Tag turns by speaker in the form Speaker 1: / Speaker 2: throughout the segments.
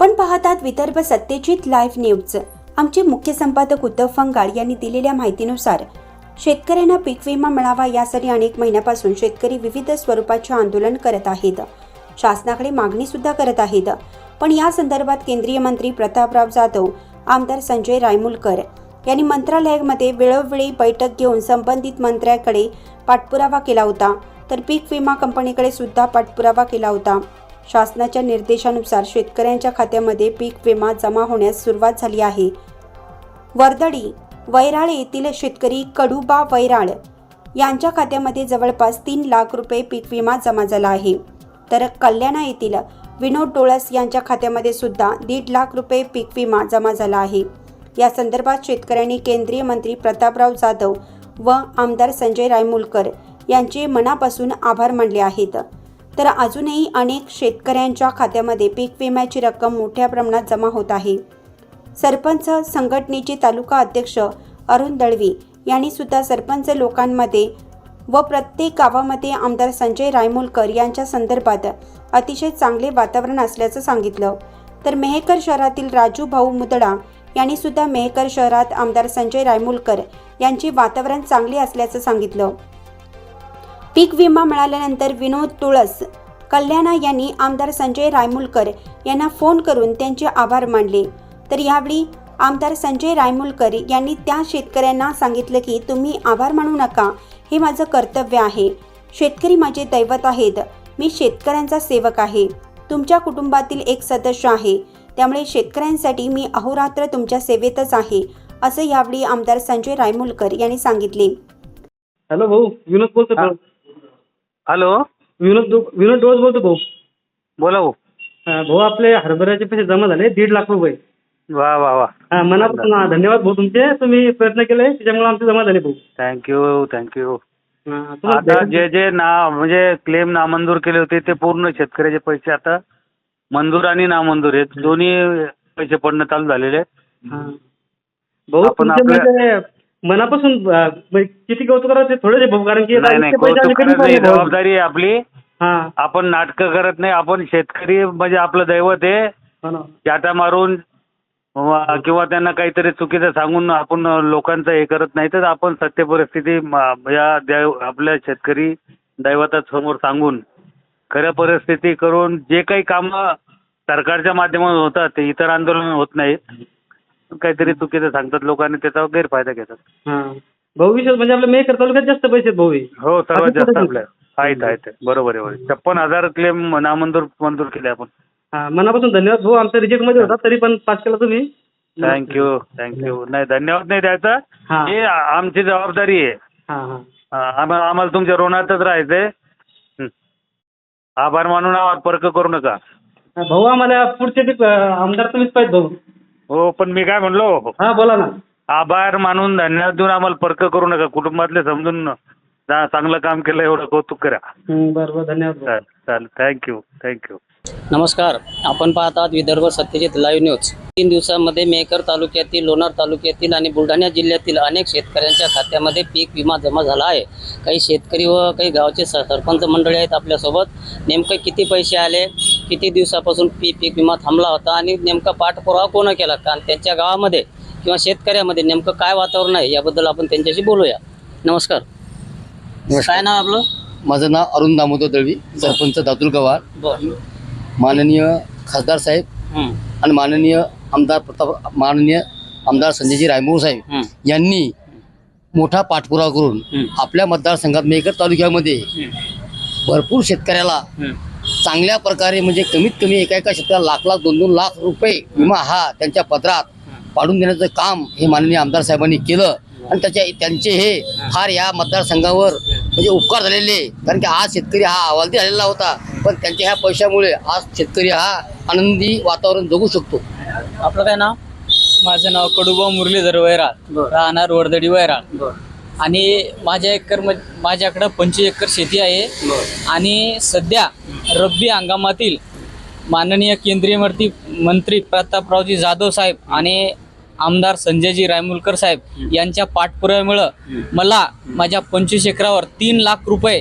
Speaker 1: आपण पाहतात Vidarbha Satyajit live news. आमचे मुख्य संपादक उद्धव फंगाळ यांनी दिलेल्या माहितीनुसार शेतकऱ्यांना पीक विमा मिळावा यासाठी अनेक महिन्यापासून शेतकरी विविध स्वरूपाचे आंदोलन करत आहेत. शासनाकडे मागणी सुद्धा करत आहेत. पण या संदर्भात केंद्रीय मंत्री प्रतापराव जाधव आमदार संजय रायमुलकर यांनी मंत्रालयामध्ये वेळोवेळी बैठक घेऊन संबंधित मंत्र्याकडे पाठपुरावा केला होता. तर पीक विमा कंपनीकडे सुद्धा पाठपुरावा केला होता. शासनाच्या निर्देशानुसार शेतकऱ्यांच्या खात्यामध्ये पीक विमा जमा होण्यास सुरुवात झाली आहे. वर्दडी वैराळ येथील शेतकरी कडुबा वैराळ यांच्या खात्यामध्ये जवळपास तीन लाख रुपये पीक विमा जमा झाला आहे. तर कल्याणा येथील विनोद डोळस यांच्या खात्यामध्ये सुद्धा दीड लाख रुपये पीक विमा जमा झाला आहे. या संदर्भात शेतकऱ्यांनी केंद्रीय मंत्री प्रतापराव जाधव व आमदार संजय रायमुलकर यांचे मनापासून आभार मानले आहेत. तर अजूनही अनेक शेतकऱ्यांच्या खात्यामध्ये पीक विम्याची रक्कम मोठ्या प्रमाणात जमा होत आहे. सरपंच संघटनेचे तालुका अध्यक्ष अरुण दळवी यांनी सुद्धा सरपंच लोकांमध्ये व प्रत्येक गावामध्ये आमदार संजय रायमोलकर यांच्या संदर्भात अतिशय चांगले वातावरण असल्याचं सांगितलं. तर मेहकर शहरातील राजू भाऊ मुदडा यांनी सुद्धा मेहकर शहरात आमदार संजय रायमोलकर यांचे वातावरण चांगले असल्याचं सांगितलं. पीक विमा मिळाल्यानंतर विनोद तुळस कल्याणा यांनी आमदार संजय रायमुलकर यांना फोन करून त्यांचे आभार मानले. तर यावेळी आमदार संजय रायमुलकर यांनी त्या शेतकऱ्यांना सांगितलं की तुम्ही आभार मानू नका. हे माझं कर्तव्य आहे. शेतकरी माझे दैवत आहेत. मी शेतकऱ्यांचा सेवक आहे. तुमच्या कुटुंबातील एक सदस्य आहे. त्यामुळे शेतकऱ्यांसाठी मी अहोरात्र तुमच्या सेवेतच आहे असं यावेळी आमदार संजय रायमुलकर यांनी सांगितले.
Speaker 2: हॅलो भाऊ विनोद बोलतो
Speaker 3: हॅलो.
Speaker 2: विनोद दो- विनोद डोस बोलतो भाऊ.
Speaker 3: बोला भाऊ.
Speaker 2: हा, भाऊ आपले हरभऱ्याचे पैसे जमा झाले दीड लाख रुपये.
Speaker 3: वा वा वा.
Speaker 2: हा मनापासून हा, धन्यवाद भाऊ तुमचे. तुम्ही प्रयत्न केले त्याच्यामुळे आमचे जमा झाले भाऊ.
Speaker 3: थँक्यू थँक्यू
Speaker 2: हा, तुम्हाला
Speaker 3: आता जे जे ना म्हणजे क्लेम नामंजूर केले होते ते पूर्ण शेतकऱ्याचे पैसे आता मंजूर आणि नामंजूर हे. दोन्ही पैसे पडणं चालू झालेले आहेत.
Speaker 2: हा. भाऊ
Speaker 3: आपण
Speaker 2: तुमचे
Speaker 3: आपल्या-
Speaker 2: म्हणजे मनापासून म्हणजे किती कौतुक करावं ते भाऊ कारण की
Speaker 3: नाही नाही
Speaker 2: इतके पैसे आम्ही
Speaker 3: कौतुक
Speaker 2: कधीच
Speaker 3: करायचं
Speaker 2: नाही भाऊ.
Speaker 3: जबाबदारी आहे आपली
Speaker 2: हा
Speaker 3: आपण नाटकं करत नाही आपण शेतकरी म्हणजे आपलं दैवत आहे
Speaker 2: हो ना.
Speaker 3: चाटा मारून किंवा त्यांना काहीतरी चुकीचं सांगून आपण लोकांचं हे करत नाही तर आपण सत्य परिस्थिती म- या देव आपल्या शेतकरी दैवतासमोर सांगून खऱ्या परिस्थिती करून जे काही कामं सरकारच्या माध्यमातून होतात ते इतर आंदोलन होत नाहीत काहीतरी चुकीचं सांगतात लोकांनी त्याचा गैरफायदा घेतात.
Speaker 2: भाऊ विशेष म्हणजे आपल्या मेकर तालुक्यात जास्त पैसे आहेत भाऊ हे.
Speaker 3: हो सर्वात जास्त आपल्या. आहेत आहेत. बरोबर आहे बरोबर. छप्पन हजार क्लेम नामंजूर मंजूर केले आपण.
Speaker 2: हा मनापासून धन्यवाद भाऊ. आमच्या रिजेक्टमध्ये होता तरी पण पास केला तुम्ही.
Speaker 3: थँक्यू थँक्यू नाही धन्यवाद नाही द्यायचा.
Speaker 2: हा.
Speaker 3: हे आ- आमची जबाबदारी आहे.
Speaker 2: हा हा.
Speaker 3: आ- आम्हा- आम्हाला तुमच्या ऋणातच राहायचंय. हं. आभार मानून आभार परक करू नका.
Speaker 2: भाऊ आम्हाला पुढचे ते अं, आमदार तुम्हीच पाहिजे भाऊ.
Speaker 3: हो पण मी काय म्हणलो?
Speaker 2: हा बोला ना.
Speaker 3: आभार मानून धन्यवाद देऊन आम्हाला परक करू नका. कुटुंबातले समजून चांगलं काम केलं एवढं कौतुक करा.
Speaker 2: हं, बरं बरं धन्यवाद. भाऊ.
Speaker 3: चालेल. चालेल थँक्यू थँक्यू
Speaker 4: नमस्कार. आपण पाहत आहात विदर्भ सत्यजित लाईव्ह न्यूज तीन दिवसामध्ये मेहकर तालुक्यातील लोणार तालुक्यातील आणि बुलढाणा जिल्ह्यातील अनेक शेतकऱ्यांच्या खात्यामध्ये पीक विमा जमा झाला आहे. काही शेतकरी व काही गावचे सरपंच मंडळी आहेत आपल्यासोबत. नेमकं किती पैसे आले? किती दिवसापासून पी पीक विमा थांबला होता? आणि नेमका पाठपुरावा कोण केला? कारण त्यांच्या गावामध्ये किंवा शेतकऱ्यामध्ये नेमकं काय वातावरण आहे? याबद्दल आपण त्यांच्याशी बोलूया. नमस्कार. काय नाव आपलं?
Speaker 5: माझं नाव अरुण दामोदर दळवी सरपंच दातुल गव्हाळ
Speaker 4: बरं.
Speaker 5: माननीय खासदार साहेब आणि माननीय आमदार प्रताप माननीय आमदार संजयजी रायमोळ साहेब यांनी मोठा पाठपुरावा करून. आपल्या मतदारसंघात मेकर तालुक्यामध्ये भरपूर शेतकऱ्याला. चांगल्या प्रकारे म्हणजे कमीत कमी एका एका शेतकऱ्याला लाख लाख दोन दोन लाख रुपये विमा हा त्यांच्या पत्रात पाडून देण्याचं काम हे माननीय आमदार साहेबांनी केलं. आणि त्याच्या त्यांचे हे फार या मतदारसंघावर म्हणजे उपकार झालेले आहे. कारण की आज शेतकरी हा अहवालती आलेला होता. पण त्यांच्या ह्या पैशामुळे आज शेतकरी हा आनंदी वातावरण जगू शकतो.
Speaker 4: आपलं काय नाव?
Speaker 6: माझं नाव कडुबा मुरलीधर वैराळ. राहणार वर्दडी वैराळ. आणि माझ्या एकर माझ्याकडं पंचवीस एकर शेती आहे. आणि सध्या रब्बी हंगामातील माननीय केंद्रीय मंत्री मंत्री प्रतापरावजी जाधव साहेब आणि आमदार संजयजी रायमुलकर साहेब यांच्या पाठपुराव्यामुळं मला माझ्या पंचवीस एकरावर तीन लाख रुपये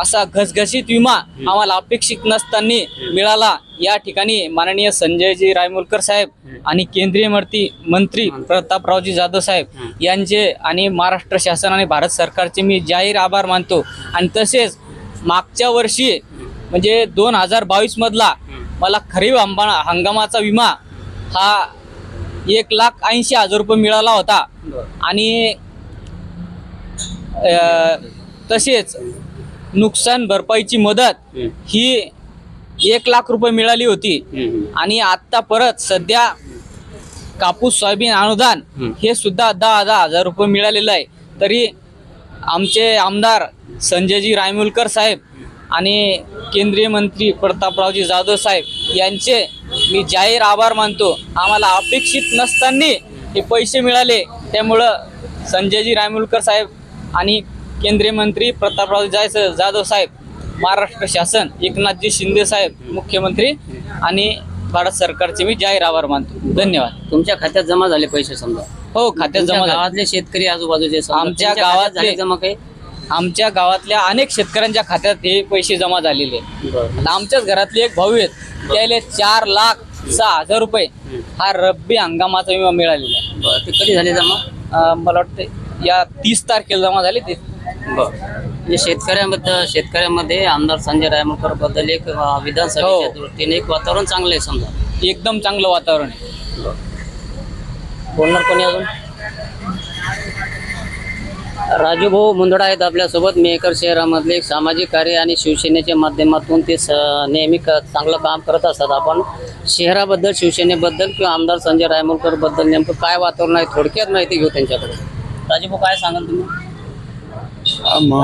Speaker 6: असा घसघशीत विमा आम्हाला अपेक्षित नसताना मिळाला. या ठिकाणी माननीय संजयजी रायमुलकर साहेब आणि केंद्रीय मंत्री मंत्री प्रतापरावजी जाधव साहेब यांचे आणि महाराष्ट्र शासन आणि भारत सरकारचे मी जाहीर आभार मानतो. आणि तसेच मागच्या वर्षी म्हणजे दोन हजार बावीसमधला मला खरीप हंगामाचा विमा हा एक लाख ऐंशी हजार रुपये मिळाला होता. आणि अ, तसेच नुकसान भरपाईची मदत ही एक लाख रुपये मिळाली होती. आणि आत्ता परत सध्या कापूस सोयाबीन अनुदान हे सुद्धा दहा दहा हजार रुपये मिळालेलं आहे. तरी आमचे आमदार संजयजी रायमुलकर साहेब आणि केंद्रीय मंत्री प्रतापरावजी जाधव साहेब यांचे मी जाहीर आभार मानतो. आम्हाला अपेक्षित नसताना हे पैसे मिळाले. त्यामुळं संजयजी रायमुलकर साहेब आणि केंद्रीय मंत्री प्रतापराव जाय जाधव साहेब महाराष्ट्र शासन एकनाथजी शिंदे साहेब मुख्यमंत्री आणि भारत सरकारचे मी जाहीर आभार मानतो. धन्यवाद.
Speaker 4: तुमच्या खात्यात जमा झाले पैसे समजा.
Speaker 6: हो खात्यात जमा झाले.
Speaker 4: गावातले शेतकरी आजूबाजूचे
Speaker 6: आमच्या
Speaker 4: झाले जमा काही?
Speaker 6: आमच्या गावातल्या अनेक शेतकऱ्यांच्या खात्यात हे पैसे जमा झालेले. आता आमच्याच घरातले एक भाऊ आहेत त्याला चार लाख सहा हजार रुपये हा रब्बी हंगामाचा विमा मिळालेला आहे.
Speaker 4: बरं, ते कधी झाले जमा?
Speaker 6: अं, मला वाटतं या तीस तारखेला जमा झाले ते.
Speaker 4: म्हणजे शेतकऱ्यांबद्दल शेतकऱ्यांमध्ये आमदार संजय रायमुलकरबद्दल एक अं, विधानसभेच्या
Speaker 6: हो.
Speaker 4: दृष्टीने एक वातावरण चांगलं आहे समजा.
Speaker 6: एकदम चांगलं वातावरण आहे.
Speaker 4: बोलणार कोणी अजून? राजू भाऊ मुंदडा आहेत आपल्यासोबत. मेकर शहरामधले एक सामाजिक कार्य आणि शिवसेनेच्या माध्यमातून ते स नेहमी क चांगलं काम करत असतात. आपण शहराबद्दल शिवसेनेबद्दल किंवा आमदार संजय रायमुलकरबद्दल नेमकं काय वातावरण आहे? थोडक्यात माहिती घेऊ त्यांच्याकडे. राजू भाऊ काय सांगाल तुम्ही?
Speaker 7: आम-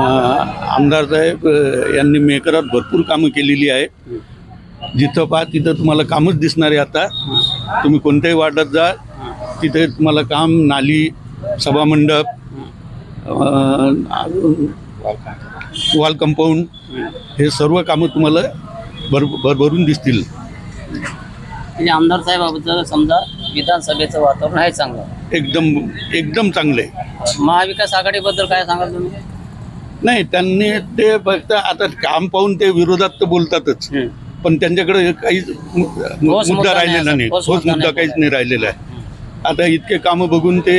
Speaker 7: आमदार साहेब यांनी मेकरात भरपूर कामं केलेली आहे जिथं पहा तिथं तुम्हाला कामच दिसणार आहे आता. तुम्ही कोणत्याही वार्डात जा तिथे तुम्हाला काम नाली सभामंडप वॉल कंपाऊंड हे सर्व कामं तुम्हाला भर भरभरून दिसतील.
Speaker 4: म्हणजे आमदार साहेबाबद्दल समजा विधानसभेचं वातावरण आहे चांगलं.
Speaker 7: एकदम एकदम चांगलं आहे.
Speaker 4: महाविकास आघाडीबद्दल काय सांगाल तुम्ही?
Speaker 7: नाही त्यांनी ते फक्त आता काम पाहून ते विरोधात तर बोलतातच. पण त्यांच्याकडे
Speaker 4: ठोस मुद्दा
Speaker 7: राहिलेला. नाही
Speaker 4: ठोस मुद्दा
Speaker 7: काहीच नाही राहिलेला आहे. आता इतके कामं बघून ते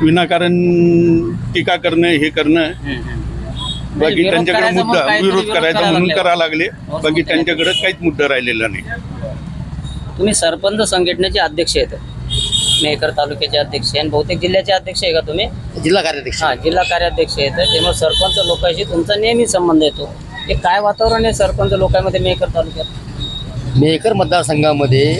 Speaker 7: विनाकारण टीका करणं हे करणं. बाकी त्यांच्याकडे मुद्दा विरोध करायचा
Speaker 4: करायला
Speaker 7: म्हणून
Speaker 4: लागले.
Speaker 7: करा लागले. बाकी त्यांच्याकडे काहीच मुद्दा राहिलेला नाही.
Speaker 4: तुम्ही सरपंच संघटनेचे अध्यक्ष आहेत. मेहकर तालुक्याचे अध्यक्ष आहे आणि बहुतेक जिल्ह्याचे अध्यक्ष आहे का तुम्ही?
Speaker 5: जिल्हा कार्याध्यक्ष.
Speaker 4: हा जिल्हा कार्याध्यक्ष आहेत. त्यामुळे सरपंच लोकांशी तुमचा नेहमी संबंध येतो. हे काय वातावरण आहे सरपंच लोकांमध्ये मेहकर तालुक्यात?
Speaker 5: मेहकर मतदारसंघामध्ये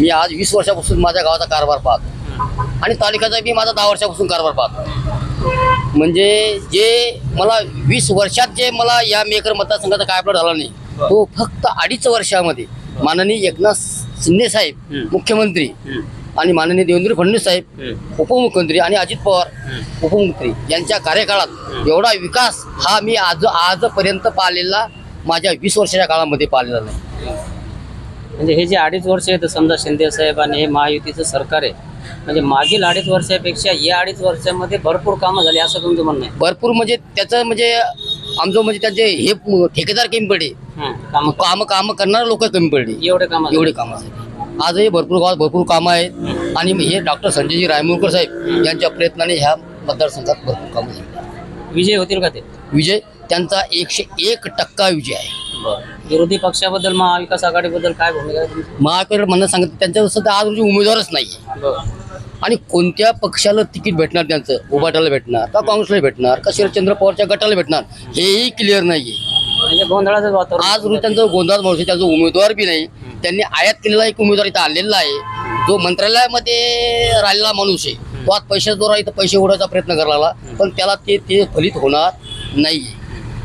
Speaker 5: मी आज वीस वर्षापासून माझ्या गावाचा कारभार पाहतो. आणि तालुक्याचा मी माझा दहा वर्षापासून कारभार पाहतो. म्हणजे जे मला वीस वर्षात जे मला या मेकर मतदारसंघाचा कारभार झाला नाही तो फक्त अडीच वर्षामध्ये माननीय एकनाथ शिंदे साहेब मुख्यमंत्री आणि माननीय देवेंद्र फडणवीस साहेब उपमुख्यमंत्री आणि अजित पवार उपमुख्यमंत्री यांच्या कार्यकाळात एवढा विकास हा मी आज आजपर्यंत पाहिलेला माझ्या वीस वर्षाच्या काळामध्ये पाहिलेला नाही.
Speaker 4: म्हणजे हे जे अडीच वर्ष आहेत समजा शिंदे साहेब आणि हे महायुतीचं सरकार आहे म्हणजे मागील अडीच वर्षापेक्षा या अडीच वर्षामध्ये भरपूर कामं झाली असं तुमचं म्हणणं आहे.
Speaker 5: भरपूर म्हणजे त्याचं म्हणजे आमचं म्हणजे त्यांचे हे ठेकेदार कमी पडले.
Speaker 4: हं, कामं
Speaker 5: काम. काम करणारे लोक कमी पडले.
Speaker 4: एवढे कामं
Speaker 5: एवढे कामासाठी आजही भरपूर गावात भरपूर कामं आहेत. आणि हे डॉक्टर संजयजी रायमुलकर साहेब यांच्या प्रयत्नाने ह्या मतदारसंघात भरपूर कामं झाली.
Speaker 4: विजय होतील का ते?
Speaker 5: विजय त्यांचा एकशे एक टक्का विजय आहे.
Speaker 4: विरोधी पक्षाबद्दल महाविकास आघाडीबद्दल काय भूमिका आहे तुमची?
Speaker 5: महाकडे म्हणणं सांगत त्यांच्या सध्या आज रोजी उमेदवारच नाही आणि कोणत्या पक्षाला तिकीट भेटणार त्यांचं? उभाटाला भेटणार का काँग्रेसला भेटणार का शरदचंद्र पवारच्या गटाला भेटणार हेही क्लिअर नाहीये.
Speaker 4: म्हणजे गोंधळाचं वातावरण
Speaker 5: आज रोजी त्यांचं गोंधळ माणूस आहे, त्यांचा उमेदवार बी नाही. त्यांनी आयात केलेला एक उमेदवार इथं आलेला आहे. जो मंत्रालयामध्ये राहिलेला माणूस आहे. तो आज पैशाद्वारा इथं पैसे उडवायचा प्रयत्न करायला पण त्याला ते ते फलित होणार नाही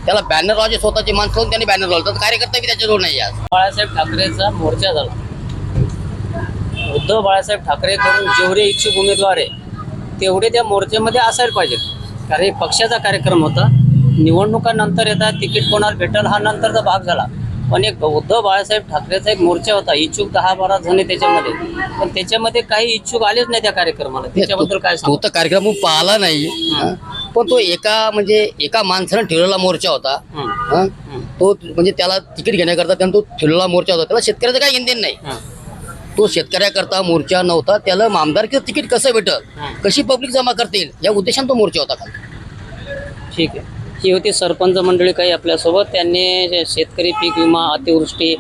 Speaker 5: त्याला बॅनर लावायचे स्वतःचे माणसं लावून त्यांनी बॅनर लावलं. तर कार्यकर्ता बी त्याच्याजवळ नाही आज.
Speaker 4: बाळासाहेब ठाकरेचा मोर्चा झाला. उद्धव बाळासाहेब ठाकरेकडून जेवढे इच्छुक उमेदवार आहे तेवढे त्या मोर्चामध्ये असायला पाहिजे कारण हे पक्षाचा कार्यक्रम होता. निवडणुकानंतर येतात तिकीट कोणाला भेटेल हा नंतरचा भाग झाला. पण एक उद्धव बाळासाहेब ठाकरेचा एक मोर्चा होता. इच्छुक दहा बारा जण त्याच्यामध्ये. पण त्याच्यामध्ये काही इच्छुक आलेच नाही त्या कार्यक्रमाला. त्याच्याबद्दल काय
Speaker 5: तो तर कार्यक्रम पाहिला नाही. पण तो एका म्हणजे एका माणसानं ठेवलेला मोर्चा होता.
Speaker 4: हं.
Speaker 5: तो म्हणजे त्याला तिकीट घेण्याकरता त्यानं तो ठेवलेला मोर्चा होता. त्याला शेतकऱ्याचं काही घेणं नाही. तो शेतकऱ्याकरता मोर्चा नव्हता. त्याला आमदारकीचं तिकीट कसं भेटल. कशी पब्लिक जमा करता येईल या उद्देशाने तो मोर्चा होता खाली.
Speaker 4: ठीक आहे. ही होती सरपंच मंडळी काही आपल्यासोबत. त्यांनी जे शेतकरी पीक विमा अतिवृष्टी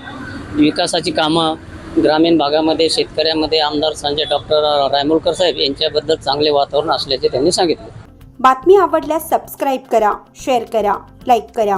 Speaker 4: विकासाची कामं ग्रामीण भागामध्ये शेतकऱ्यामध्ये आमदार संजय डॉक्टर रायमुलकर साहेब यांच्याबद्दल चांगले वातावरण असल्याचे त्यांनी सांगितले.
Speaker 1: बातमी आवडल्यास सबस्क्राईब करा शेअर करा लाईक करा.